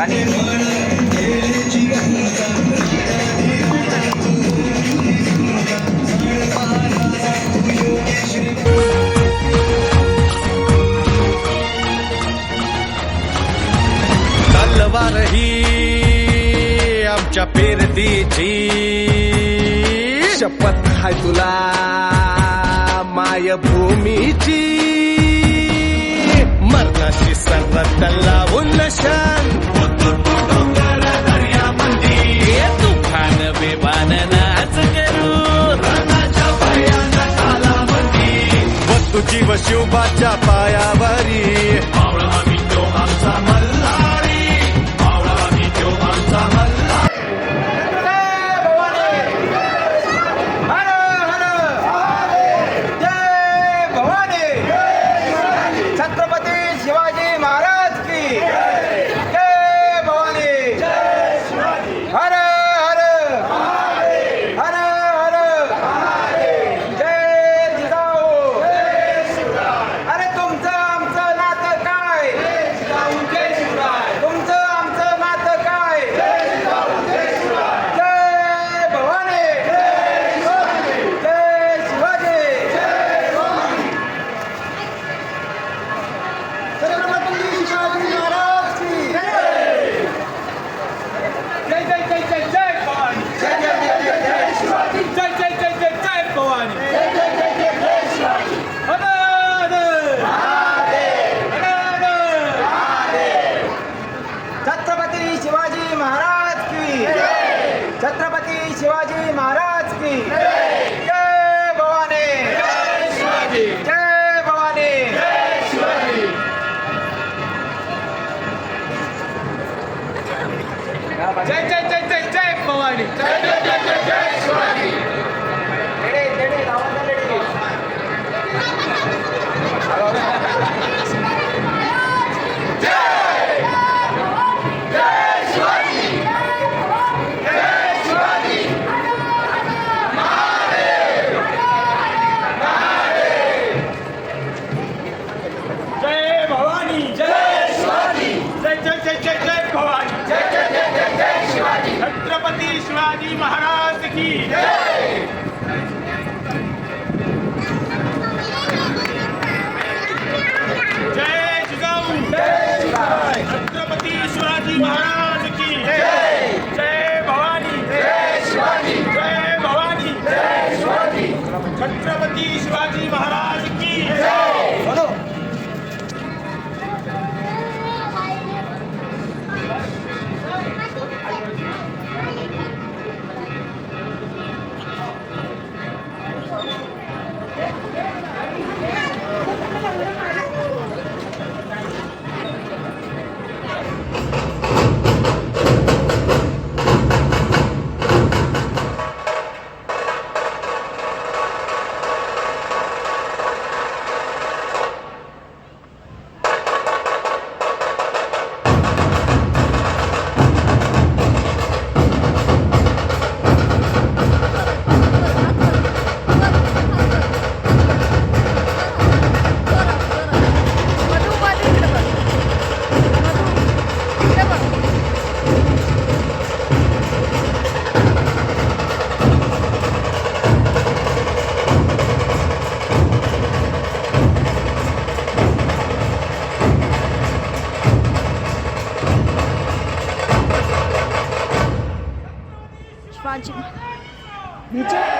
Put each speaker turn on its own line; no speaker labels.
ही आमच्या पेरतीची.
शपथ हाय तुला मायभूमीची.
मरणाशी सर्वात लावून
शांत शिव शिवबाच्या पायावरी.
ஜெய் ஜெய் ஜெய் ஜெய் ஜெய் பவானி की जय जिजाऊ। छत्रपती शिवाजी महाराज की जय भवानी। जय भवानी। जय शिवाजी छत्रपती शिवाजी महाराज की जय।
마지막. 늦어?